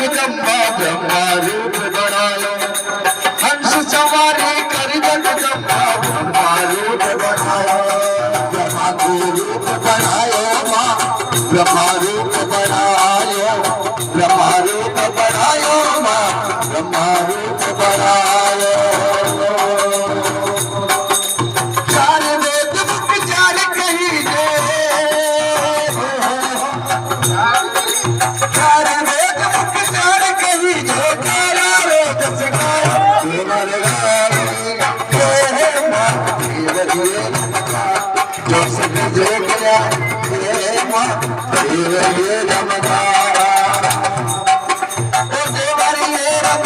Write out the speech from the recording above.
जगदम्बा ब्रह्मा रूप बना लो हंस सवारी कर जगदम्बा रूप बना ब्रह्मा को रूप बनाया माँ। ब्रह्मा کو کرے اے رب